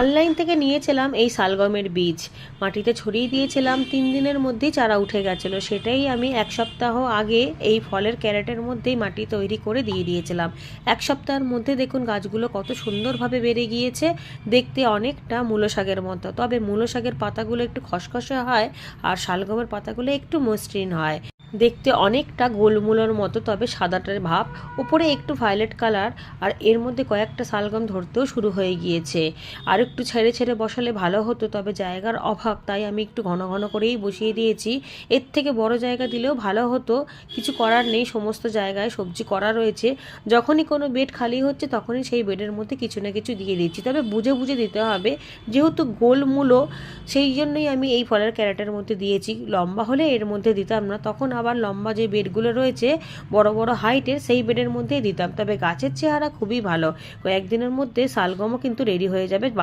Online থেকে নিয়েছিলাম এই শালগমের বীজ। মাটিতে ছড়িয়ে দিয়েছিলাম, তিন দিনের মধ্যেই চারা উঠে গেছিল। সেটাই আমি এক সপ্তাহ আগে এই ফলের ক্যারেটের মধ্যেই মাটি তৈরি করে দিয়ে দিয়েছিলাম। এক সপ্তাহের মধ্যে দেখুন গাছগুলো কত সুন্দরভাবে বেড়ে গিয়েছে। দেখতে অনেকটা মূলো শাকের মতো। তবে মূলো শাকের পাতাগুলো একটু খসখসে হয় আর শালগমের পাতাগুলো একটু মসৃণ হয়। দেখতে অনেকটা গোলমূলোর মতো, তবে সাদাটার ভাব। উপরে একটু ভায়োলেট কালার আর এর মধ্যে কয়েকটা শালগম ধরতেও শুরু হয়ে গিয়েছে। আর একটু ছেড়ে ছেড়ে বসালে ভালো হতো, তবে জায়গার অভাব, তাই আমি একটু ঘন ঘন করেই বসিয়ে দিয়েছি। এর থেকে বড় জায়গা দিলেও ভালো হতো। কিছু করার নেই, সমস্ত জায়গায় সবজি করা রয়েছে। যখনই কোনো বেড খালি হচ্ছে, তখনই সেই বেডের মধ্যে কিছু না কিছু দিয়ে দিচ্ছি। তবে বুঝে বুঝে দিতে হবে, যেহেতু গোল মূলো সেই জন্যই আমি এই ফলের ক্যারেটের মধ্যে দিয়েছি। লম্বা হলে এর মধ্যে দিতাম না, তখন আবার লম্বা যে বেডগুলো রয়েছে, বড় বড় হাইটের সেই বেডের মধ্যেই দিতাম। তবে গাছের চেহারা খুবই ভালো। কয়েকদিনের মধ্যে শালগমও কিন্তু রেডি হয়ে যাবে।